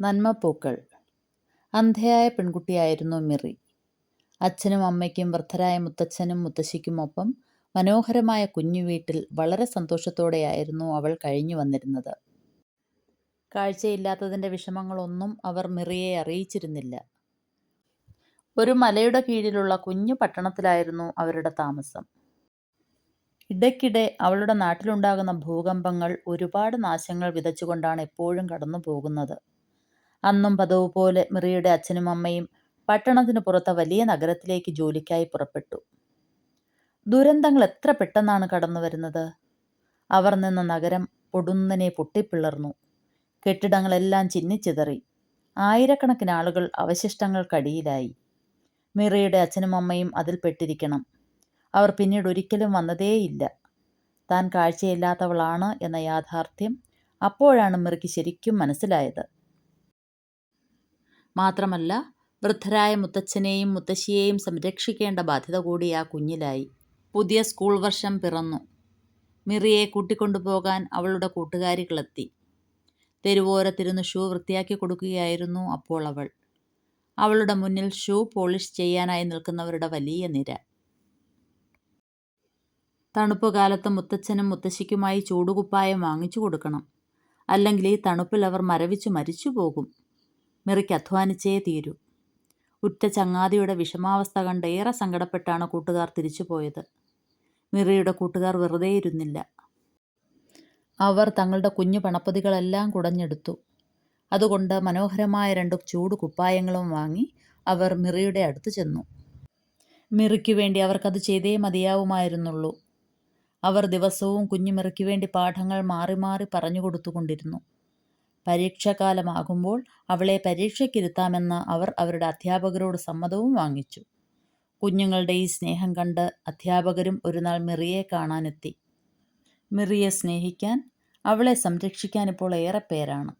നന്മപ്പൂക്കൾ. അന്ധയായ പെൺകുട്ടിയായിരുന്നു മിറി. അച്ഛനും അമ്മയ്ക്കും വൃദ്ധരായ മുത്തച്ഛനും മുത്തശ്ശിക്കുമൊപ്പം മനോഹരമായ കുഞ്ഞു വീട്ടിൽ വളരെ സന്തോഷത്തോടെയായിരുന്നു അവൾ കഴിഞ്ഞു വന്നിരുന്നത്. കാഴ്ചയില്ലാത്തതിന്റെ വിഷമങ്ങളൊന്നും അവർ മിറിയെ അറിയിച്ചിരുന്നില്ല. ഒരു മലയുടെ കീഴിലുള്ള കുഞ്ഞു പട്ടണത്തിലായിരുന്നു അവരുടെ താമസം. ഇടയ്ക്കിടെ അവളുടെ നാട്ടിലുണ്ടാകുന്ന ഭൂകമ്പങ്ങൾ ഒരുപാട് നാശങ്ങൾ വിതച്ചുകൊണ്ടാണ് എപ്പോഴും കടന്നു പോകുന്നത് അന്നും പതിവ് പോലെ മിറിയുടെ അച്ഛനും അമ്മയും പട്ടണത്തിന് പുറത്തെ വലിയ നഗരത്തിലേക്ക് ജോലിക്കായി പുറപ്പെട്ടു. ദുരന്തങ്ങൾ എത്ര പെട്ടെന്നാണ് കടന്നു വരുന്നത്? അവർ നിന്ന നഗരം പൊടുന്നനെ പൊട്ടിപ്പിളർന്നു. കെട്ടിടങ്ങളെല്ലാം ചിന്നിച്ചിതറി. ആയിരക്കണക്കിന് ആളുകൾ അവശിഷ്ടങ്ങൾക്കടിയിലായി. മിറയുടെ അച്ഛനും അമ്മയും അതിൽ പെട്ടിരിക്കണം. അവർ പിന്നീട് ഒരിക്കലും വന്നതേയില്ല. താൻ കാഴ്ചയില്ലാത്തവളാണ് എന്ന യാഥാർത്ഥ്യം അപ്പോഴാണ് മിറിക്ക് ശരിക്കും മനസ്സിലായത്. മാത്രമല്ല വൃദ്ധരായ മുത്തച്ഛനെയും മുത്തശ്ശിയെയും സംരക്ഷിക്കേണ്ട ബാധ്യത കൂടി ആ കുഞ്ഞിലായി. പുതിയ സ്കൂൾ വർഷം പിറന്നു. മിറിയെ കൂട്ടിക്കൊണ്ടുപോകാൻ അവളുടെ കൂട്ടുകാരികളെത്തി. തെരുവോരത്തിരുന്ന് ഷൂ വൃത്തിയാക്കി കൊടുക്കുകയായിരുന്നു അപ്പോൾ അവൾ. അവളുടെ മുന്നിൽ ഷൂ പോളിഷ് ചെയ്യാനായി നിൽക്കുന്നവരുടെ വലിയ നിര. തണുപ്പ് കാലത്ത് മുത്തച്ഛനും മുത്തശ്ശിക്കുമായി ചൂടുകുപ്പായം വാങ്ങിച്ചു കൊടുക്കണം. അല്ലെങ്കിൽ ഈ തണുപ്പിൽ അവർ മരവിച്ചു മരിച്ചു പോകും മിറിക്ക് അധ്വാനിച്ചേ തീരൂ. ഉറ്റ ചങ്ങാതിയുടെ വിഷമാവസ്ഥ കണ്ട് ഏറെ സങ്കടപ്പെട്ടാണ് കൂട്ടുകാർ തിരിച്ചു പോയത്. മിറിയുടെ കൂട്ടുകാർ വെറുതെ ഇരുന്നില്ല. അവർ തങ്ങളുടെ കുഞ്ഞു പണപ്പതികളെല്ലാം കുടഞ്ഞെടുത്തു. അതുകൊണ്ട് മനോഹരമായ രണ്ട് ചൂട് കുപ്പായങ്ങളും വാങ്ങി അവർ മിറിയുടെ അടുത്ത് ചെന്നു. മിറിക്ക് വേണ്ടി അവർക്കത് ചെയ്തേ മതിയാവുമായിരുന്നുള്ളൂ. അവർ ദിവസവും കുഞ്ഞു മിറിക്ക് വേണ്ടി പാഠങ്ങൾ മാറി മാറി പറഞ്ഞു കൊടുത്തുകൊണ്ടിരുന്നു. പരീക്ഷാകാലമാകുമ്പോൾ അവളെ പരീക്ഷയ്ക്കിരുത്താമെന്ന് അവർ അവരുടെ അധ്യാപകരോട് സമ്മതവും വാങ്ങിച്ചു. കുഞ്ഞുങ്ങളുടെ ഈ സ്നേഹം കണ്ട് അധ്യാപകരും ഒരു നാൾ മിറിയെ കാണാനെത്തി. മിറിയെ സ്നേഹിക്കാൻ അവളെ സംരക്ഷിക്കാൻ ഇപ്പോൾ ഏറെ പേരാണ്.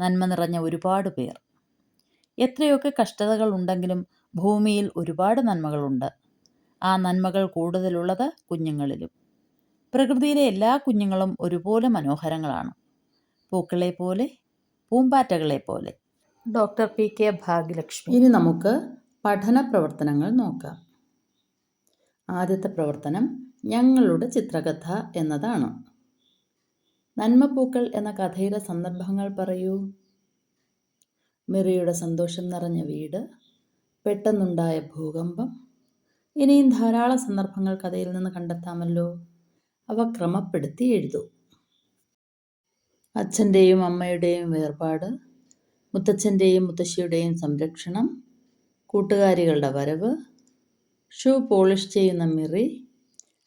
നന്മ നിറഞ്ഞ ഒരുപാട് പേർ. എത്രയൊക്കെ കഷ്ടതകൾ ഉണ്ടെങ്കിലും ഭൂമിയിൽ ഒരുപാട് നന്മകളുണ്ട്. ആ നന്മകൾ കൂടുതലുള്ളത് കുഞ്ഞുങ്ങളിലും. പ്രകൃതിയിലെ എല്ലാ കുഞ്ഞുങ്ങളും ഒരുപോലെ മനോഹരങ്ങളാണ്. പൂക്കളെ പോലെ പൂമ്പാറ്റകളെ പോലെ ഡോക്ടർ പി കെ ഭാഗ്യലക്ഷ്മി. ഇനി നമുക്ക് പഠന പ്രവർത്തനങ്ങൾ നോക്കാം. ആദ്യത്തെ പ്രവർത്തനം ഞങ്ങളുടെ ചിത്രകഥ എന്നതാണ്. നന്മപ്പൂക്കൾ എന്ന കഥയുടെ സന്ദർഭങ്ങൾ പറയൂ. മിറിയുടെ സന്തോഷം നിറഞ്ഞ വീട് പെട്ടെന്നുണ്ടായ ഭൂകമ്പം ഇനിയും ധാരാളം സന്ദർഭങ്ങൾ കഥയിൽ നിന്ന് കണ്ടെത്താമല്ലോ. അവ ക്രമപ്പെടുത്തി എഴുതൂ. അച്ഛന്റെയും അമ്മയുടെയും വേർപാട് മുത്തച്ഛന്റെയും മുത്തശ്ശിയുടെയും സംരക്ഷണം കൂട്ടുകാരികളുടെ വരവ് ഷൂ പോളിഷ് ചെയ്യുന്ന മിറി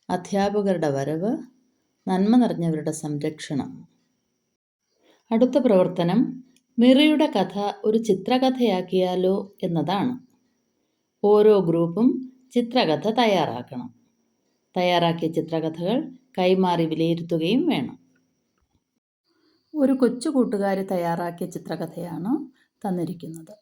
അധ്യാപകരുടെ വരവ് നന്മ നിറഞ്ഞവരുടെ സംരക്ഷണം. അടുത്ത പ്രവർത്തനം മിറിയുടെ കഥ ഒരു ചിത്രകഥയാക്കിയാലോ എന്നതാണ്. ഓരോ ഗ്രൂപ്പും ചിത്രകഥ തയ്യാറാക്കണം. തയ്യാറാക്കിയ ചിത്രകഥകൾ കൈമാറി വിലയിരുത്തുകയും വേണം. ഒരു കൊച്ചു കൂട്ടുകാരി തയ്യാറാക്കിയ ചിത്രകഥയാണ് തന്നിരിക്കുന്നത്.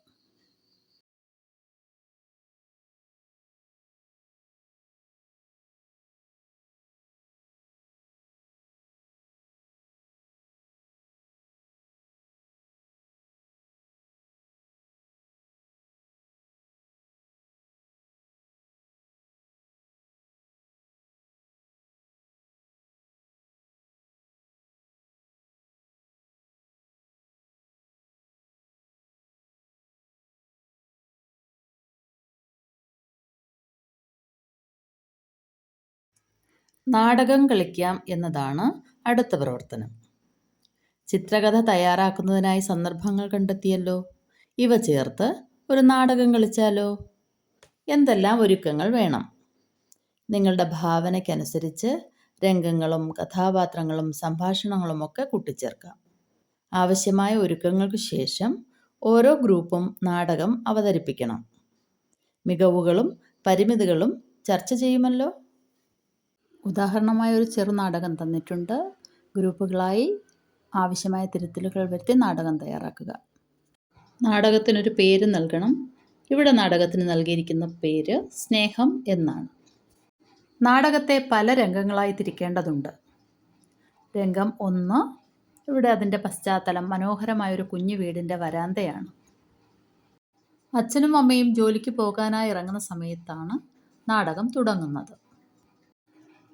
നാടകം കളിക്കാം എന്നതാണ് അടുത്ത പ്രവർത്തനം. ചിത്രകഥ തയ്യാറാക്കുന്നതിനായി സന്ദർഭങ്ങൾ കണ്ടെത്തിയല്ലോ. ഇവ ചേർത്ത് ഒരു നാടകം കളിച്ചാലോ? എന്തെല്ലാം ഒരുക്കങ്ങൾ വേണം? നിങ്ങളുടെ ഭാവനയ്ക്കനുസരിച്ച് രംഗങ്ങളും കഥാപാത്രങ്ങളും സംഭാഷണങ്ങളും ഒക്കെ കൂട്ടിച്ചേർക്കാം. ആവശ്യമായ ഒരുക്കങ്ങൾക്ക് ശേഷം ഓരോ ഗ്രൂപ്പും നാടകം അവതരിപ്പിക്കണം. മികവുകളും പരിമിതികളും ചർച്ച ചെയ്യുമല്ലോ? ഉദാഹരണമായ ഒരു ചെറുനാടകം തന്നിട്ടുണ്ട്. ഗ്രൂപ്പുകളായി ആവശ്യമായ തിരുത്തലുകൾ വരുത്തി നാടകം തയ്യാറാക്കുക. നാടകത്തിനൊരു പേര് നൽകണം. ഇവിടെ നാടകത്തിന് നൽകിയിരിക്കുന്ന പേര് സ്നേഹം എന്നാണ്. നാടകത്തെ പല രംഗങ്ങളായി തിരിക്കേണ്ടതുണ്ട്. രംഗം ഒന്ന് ഇവിടെ അതിന്റെ പശ്ചാത്തലം മനോഹരമായ ഒരു കുഞ്ഞു വീടിന്റെ വരാന്തയാണ്. അച്ഛനും അമ്മയും ജോലിക്ക് പോകാനായി ഇറങ്ങുന്ന സമയത്താണ് നാടകം തുടങ്ങുന്നത്.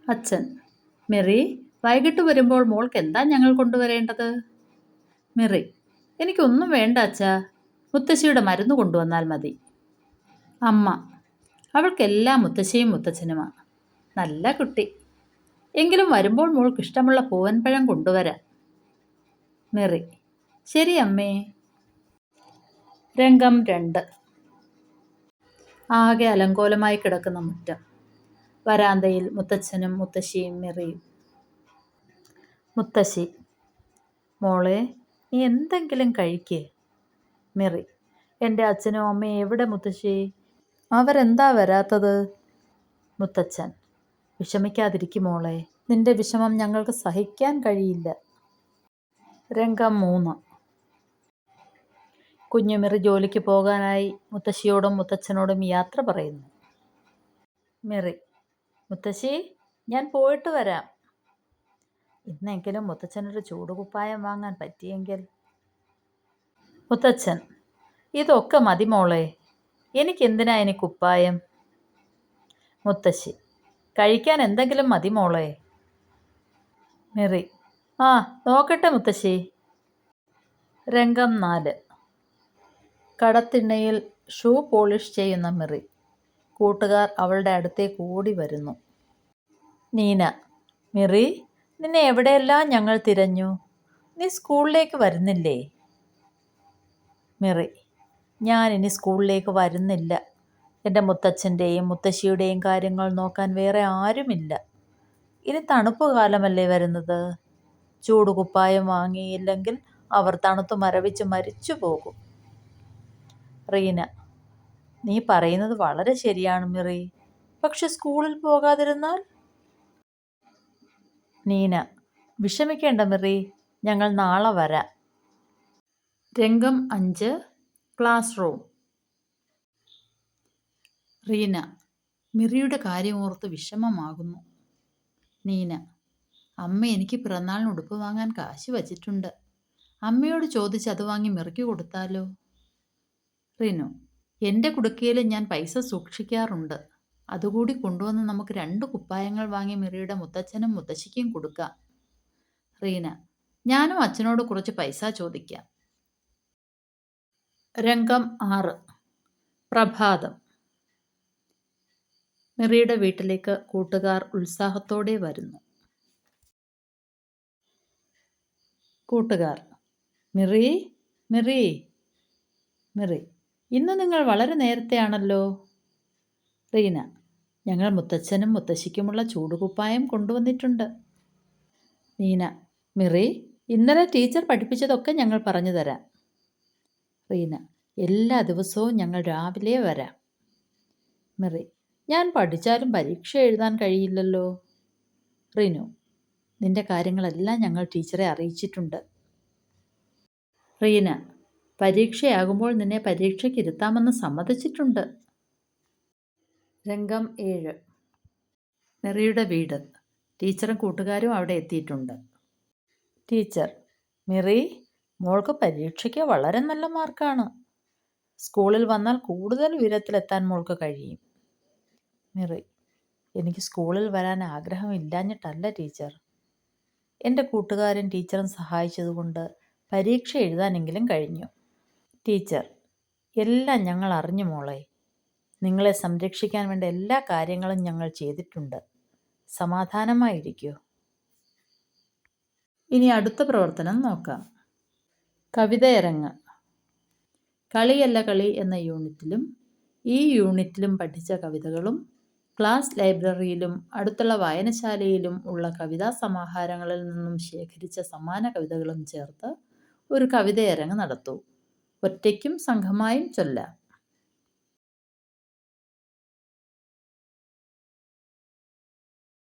അച്ഛൻ. മെറി വൈകിട്ട് വരുമ്പോൾ മോൾക്ക് എന്താ ഞങ്ങൾ കൊണ്ടുവരേണ്ടത്? മെറി എനിക്കൊന്നും വേണ്ട അച്ഛാ. മുത്തശ്ശിയുടെ മരുന്ന് കൊണ്ടുവന്നാൽ മതി. അമ്മ അവൾക്കെല്ലാം മുത്തശ്ശിയും മുത്തച്ഛനുമാണ് നല്ല കുട്ടി. എങ്കിലും വരുമ്പോൾ മോൾക്ക് ഇഷ്ടമുള്ള പൂവൻപഴം കൊണ്ടുവരാം. മെറി ശരി അമ്മേ. രംഗം രണ്ട്. ആകെ അലങ്കോലമായി കിടക്കുന്ന മുറ്റം. വരാന്തയിൽ മുത്തച്ഛനും മുത്തശ്ശിയും മെറിയും മുത്തശ്ശി മോളെ നീ എന്തെങ്കിലും കഴിക്കേ മെറി എന്റെ അച്ഛനും അമ്മയും എവിടെ മുത്തശ്ശി? അവരെന്താ വരാത്തത്? മുത്തച്ഛൻ വിഷമിക്കാതിരിക്കും മോളെ. നിന്റെ വിഷമം ഞങ്ങൾക്ക് സഹിക്കാൻ കഴിയില്ല. രംഗം മൂന്ന്. കുഞ്ഞുമിറി ജോലിക്ക് പോകാനായി മുത്തശ്ശിയോടും മുത്തച്ഛനോടും യാത്ര പറയുന്നു. മിറി മുത്തശ്ശി ഞാൻ പോയിട്ട് വരാം. ഇന്നെങ്കിലും മുത്തച്ഛനൊരു ചൂടുകുപ്പായം വാങ്ങാൻ പറ്റിയെങ്കിൽ. മുത്തച്ഛൻ ഇതൊക്കെ മതി മോളെ. എനിക്കെന്തിനാ ഇനി കുപ്പായം? മുത്തശ്ശി കഴിക്കാൻ എന്തെങ്കിലും മതി മോളെ. മെറി ആ നോക്കട്ടെ മുത്തശ്ശി. രംഗം നാല്. കടത്തിണ്ണയിൽ ഷൂ പോളിഷ് ചെയ്യുന്ന മെറി. കൂട്ടുകാർ അവളുടെ അടുത്തേക്ക് ഓടി വരുന്നു. നീന മിറി നിന്നെ എവിടെയെല്ലാം ഞങ്ങൾ തിരഞ്ഞു? നീ സ്കൂളിലേക്ക് വരുന്നില്ലേ? മിറി ഞാൻ ഇനി സ്കൂളിലേക്ക് വരുന്നില്ല. എന്റെ മുത്തച്ഛന്റെയും മുത്തശ്ശിയുടെയും കാര്യങ്ങൾ നോക്കാൻ വേറെ ആരുമില്ല. ഇനി തണുപ്പ് കാലമല്ലേ വരുന്നത്? ചൂട് കുപ്പായം വാങ്ങിയില്ലെങ്കിൽ അവർ തണുത്തു മരവിച്ച് മരിച്ചു പോകും റീന നീ പറയുന്നത് വളരെ ശരിയാണ് മിറി. പക്ഷെ സ്കൂളിൽ പോകാതിരുന്നാൽ? നീന വിഷമിക്കേണ്ട മിറി. ഞങ്ങൾ നാളെ വരാം. രംഗം അഞ്ച് ക്ലാസ് റൂം. റീന മിറിയുടെ കാര്യമോർത്ത് വിഷമമാകുന്നു. നീന അമ്മ എനിക്ക് പിറന്നാളിന് ഉടുപ്പ് വാങ്ങാൻ കാശ് വച്ചിട്ടുണ്ട്. അമ്മയോട് ചോദിച്ച് അത് വാങ്ങി മിറിക്ക് കൊടുത്താലോ? റിനു എന്റെ കുടുക്കയിൽ ഞാൻ പൈസ സൂക്ഷിക്കാറുണ്ട്. അതുകൂടി കൊണ്ടുവന്ന് നമുക്ക് രണ്ട് കുപ്പായങ്ങൾ വാങ്ങി മിറിയുടെ മുത്തച്ഛനും മുത്തശ്ശിക്കും കൊടുക്കാം. റീന ഞാനും അച്ഛനോട് കുറച്ച് പൈസ ചോദിക്കാം. രംഗം ആറ്. പ്രഭാതം. മിറിയുടെ വീട്ടിലേക്ക് കൂട്ടുകാർ ഉത്സാഹത്തോടെ വരുന്നു. കൂട്ടുകാർ മിറി മിറി മിറി. ഇന്ന് നിങ്ങൾ വളരെ നേരത്തെയാണല്ലോ? റീന ഞങ്ങൾ മുത്തച്ഛനും മുത്തശ്ശിക്കുമുള്ള ചൂടുകുപ്പായം കൊണ്ടുവന്നിട്ടുണ്ട്. നീന മിറി ഇന്നലെ ടീച്ചർ പഠിപ്പിച്ചതൊക്കെ ഞങ്ങൾ പറഞ്ഞു തരാം. റീന എല്ലാ ദിവസവും ഞങ്ങൾ രാവിലെ വരാം. മിറി ഞാൻ പഠിച്ചാലും പരീക്ഷ എഴുതാൻ കഴിയില്ലല്ലോ. റീനു നിന്റെ കാര്യങ്ങളെല്ലാം ഞങ്ങൾ ടീച്ചറെ അറിയിച്ചിട്ടുണ്ട്. റീന പരീക്ഷയാകുമ്പോൾ നിന്നെ പരീക്ഷയ്ക്ക് ഇരുത്താമെന്ന് സമ്മതിച്ചിട്ടുണ്ട്. രംഗം ഏഴ്. നിറയുടെ വീട്. ടീച്ചറും കൂട്ടുകാരും അവിടെ എത്തിയിട്ടുണ്ട്. ടീച്ചർ മിറി മോൾക്ക് പരീക്ഷയ്ക്ക് വളരെ നല്ല മാർക്കാണ്. സ്കൂളിൽ വന്നാൽ കൂടുതൽ ഉയരത്തിലെത്താൻ മോൾക്ക് കഴിയും. മിറി എനിക്ക് സ്കൂളിൽ വരാൻ ആഗ്രഹം ആഗ്രഹമില്ലാഞ്ഞിട്ടല്ല ടീച്ചർ. എന്റെ കൂട്ടുകാരൻ ടീച്ചറും സഹായിച്ചതുകൊണ്ട് പരീക്ഷ എഴുതാനെങ്കിലും കഴിഞ്ഞു. ടീച്ചർ എല്ലാം ഞങ്ങൾ അറിഞ്ഞു മോളെ. നിങ്ങളെ സംരക്ഷിക്കാൻ വേണ്ട എല്ലാ കാര്യങ്ങളും ഞങ്ങൾ ചെയ്തിട്ടുണ്ട്. സമാധാനമായിരിക്കൂ. ഇനി അടുത്ത പ്രവർത്തനം നോക്കാം. കവിതയരങ്ങ്. കളിയല്ല കളി എന്ന യൂണിറ്റിലും ഈ യൂണിറ്റിലും പഠിച്ച കവിതകളും ക്ലാസ് ലൈബ്രറിയിലും അടുത്തുള്ള വായനശാലയിലും ഉള്ള കവിതാ സമാഹാരങ്ങളിൽ നിന്നും ശേഖരിച്ച സമാന കവിതകളും ചേർത്ത് ഒരു കവിതയരങ്ങ് നടത്തൂ. ഒറ്റയ്ക്കും സംഘമായും ചൊല്ലാം.